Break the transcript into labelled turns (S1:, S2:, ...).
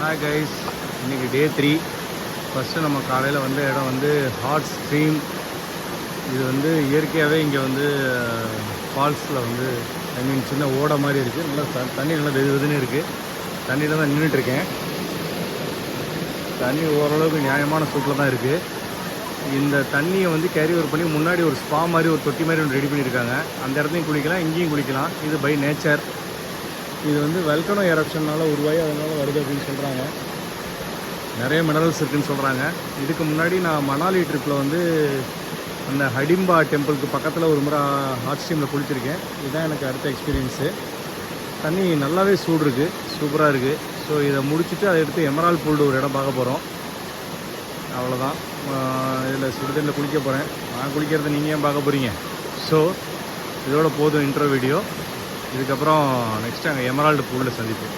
S1: Hi guys இன்னைக்கு day three first நம்ம காலையில் வந்த இடம் வந்து ஹாட் ஸ்ட்ரீம் இது வந்து இயற்கையாகவே இங்கே வந்து ஃபால்ஸில் வந்து ஐ மீன் சின்ன ஓடை மாதிரி இருக்குது நல்லா த- தண்ணி நல்லா வெது வெதுன்னு இருக்குது தண்ணியில் தான் நின்றுட்டுருக்கேன் தண்ணி ஓரளவுக்கு நியாயமான சூட்டில் தான் இருக்குது இந்த தண்ணியை வந்து கேரி ஓவர் பண்ணி முன்னாடி ஒரு ஸ்பா மாதிரி ஒரு தொட்டி மாதிரி ஒன்று ரெடி பண்ணியிருக்காங்க. அந்த இடத்துலையும் குளிக்கலாம் இங்கேயும் குளிக்கலாம். இது பை நேச்சர் இது வந்து வெல்கனோ எரப்ஷனால் உருவாகி அதனால் வருது அப்படின்னு சொல்கிறாங்க நிறைய மினரல்ஸ் இருக்குதுன்னு சொல்கிறாங்க இதுக்கு முன்னாடி நான் மணாலி ட்ரிப்பில் வந்து அந்த ஹடிம்பா டெம்பிளுக்கு பக்கத்தில் ஒரு முறை ஹாட் குளிச்சிருக்கேன். இதுதான் எனக்கு அடுத்த எக்ஸ்பீரியன்ஸு தண்ணி நல்லாவே சூடு இருக்குது சூப்பராக இருக்குது ஸோ இதை முடிச்சுட்டு அதை எடுத்து எமரால் பூல்டு ஒரு இடம் பார்க்க போகிறோம் அவ்வளோதான் இதில் சுடுதண்ணில் குளிக்க போகிறேன் நான் குளிக்கிறத நீங்கள் ஏன் பார்க்க போகிறீங்க ஸோ இதோட போதும் இன்ட்ரோ வீடியோ இதுக்கப்புறம் நெக்ஸ்ட் அங்கே எமரால்டு பூலில் சந்திப்போம்.